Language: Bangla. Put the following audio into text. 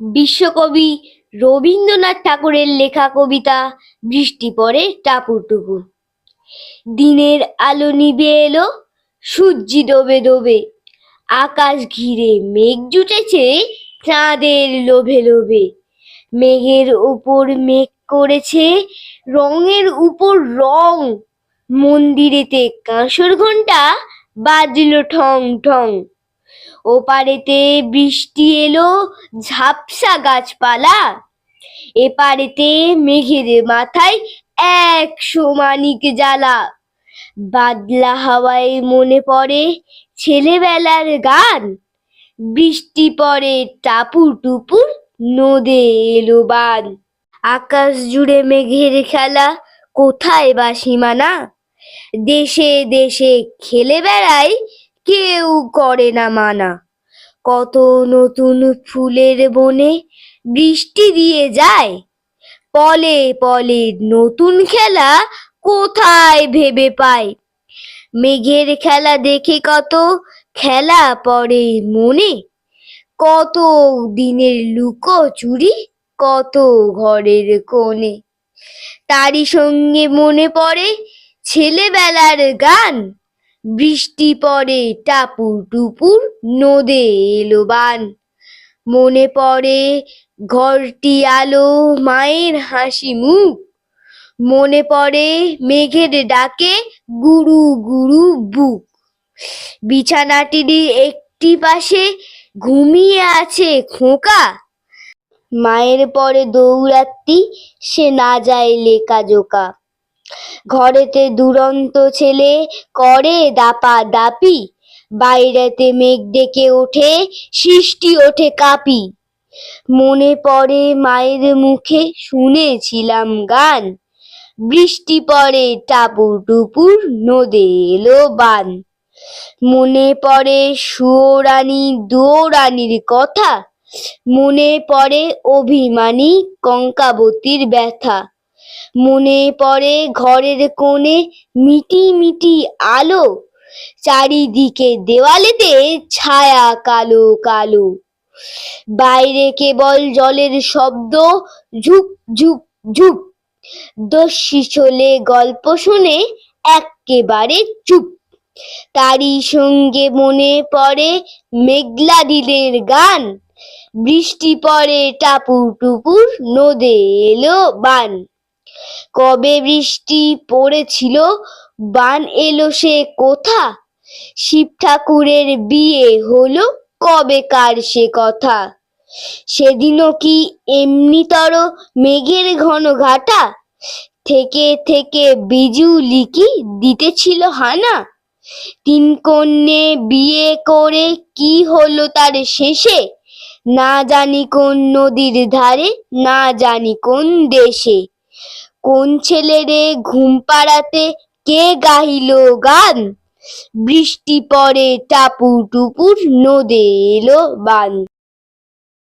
বিশ্বকবি রবীন্দ্রনাথ ঠাকুরের লেখা কবিতা বৃষ্টি পড়ে টুপুর দিনের আলো নিভে এলো, সূর্যি ডোবে ডোবে, আকাশ ঘিরে মেঘ জুটেছে চাঁদের লোভে লোভে। মেঘের উপর মেঘ করেছে রঙের উপর রং। মন্দিরেতে কাঁসর ঘণ্টা বাজলো ঠং ঠং। ওপারেতে বৃষ্টি এলো, ঝাপসা গাছপালা। এপারেতে মেঘের মাথায় এক সমানিক জ্বালা। বাদলা হাওয়ায় মনে পড়ে ছেলেবেলার গান। বৃষ্টি পড়ে টাপুর টুপুর নদে এলো বান। আকাশ জুড়ে মেঘের খেলা, কোথায় বা সীমানা? দেশে দেশে খেলে বেড়ায় কেউ করে না মানা। কত নতুন ফুলের বনে বৃষ্টি দিয়ে যায়। পলে পলে নতুন খেলা কোথায় ভেবে পায়? মেঘের খেলা দেখে কত খেলা পড়ে মনে। কত দিনের লুকো চুরি, কত ঘরের কোণে। তারই সঙ্গে মনে পড়ে ছেলেবেলার গান। বৃষ্টি পড়ে টাপুর টুপুর নদে এলো বান। মনে পড়ে ঘরটি আলো, মায়ের হাসি মুখ। মনে পড়ে মেঘের ডাকে গুরু গুরু বুক। বিছানাটির একটি পাশে ঘুমিয়ে আছে খোকা। মায়ের পরে দৌড়াত্তি সে না যায় লেকা জোকা। ঘরেতে দুরন্ত ছেলে করে দাপা দাপি, বাইরেতে মেঘ ডেকে ওঠে, সৃষ্টি ওঠে কাপি। মনে পড়ে মায়ের মুখে শুনেছিলাম গান, বৃষ্টি পড়ে টাপুর টুপুর নদে এলো বান। মনে পড়ে সুয়োরানী দৌড়ানির কথা, মনে পড়ে অভিমানী কঙ্কাবতীর ব্যথা। মনে পড়ে ঘরের কোণে মিটি মিটি আলো। চারিদিকে দেওয়ালেতে ছায়া কালো কালো। বাইরে কেবল জলের শব্দ, ঝুপ ঝুপ ঝুপ। দস্যি চলে গল্প শুনে এক্কেবারে চুপ। তারই সঙ্গে মনে পড়ে মেঘলা দিনের গান। বৃষ্টি পড়ে টাপুর টুপুর নদে এলো বান। কবে বৃষ্টি পড়েছিল? বান এলো সে কোথা? শিব ঠাকুরের বিয়ে হলো কবে কার সে কথা? সেদিনও কি এমনিতর মেঘের ঘন ঘাটা? থেকে থেকে বিজুলি কি দিতেছিল হানা? তিন কন্যে বিয়ে করে কি হলো তার শেষে? না জানি কোন নদীর ধারে, না জানি কোন দেশে? কোন ছেলেরে ঘুম পাড়াতে কে গাহিল গান? বৃষ্টি পরে টাপুর টুপুর নদে এলো বান।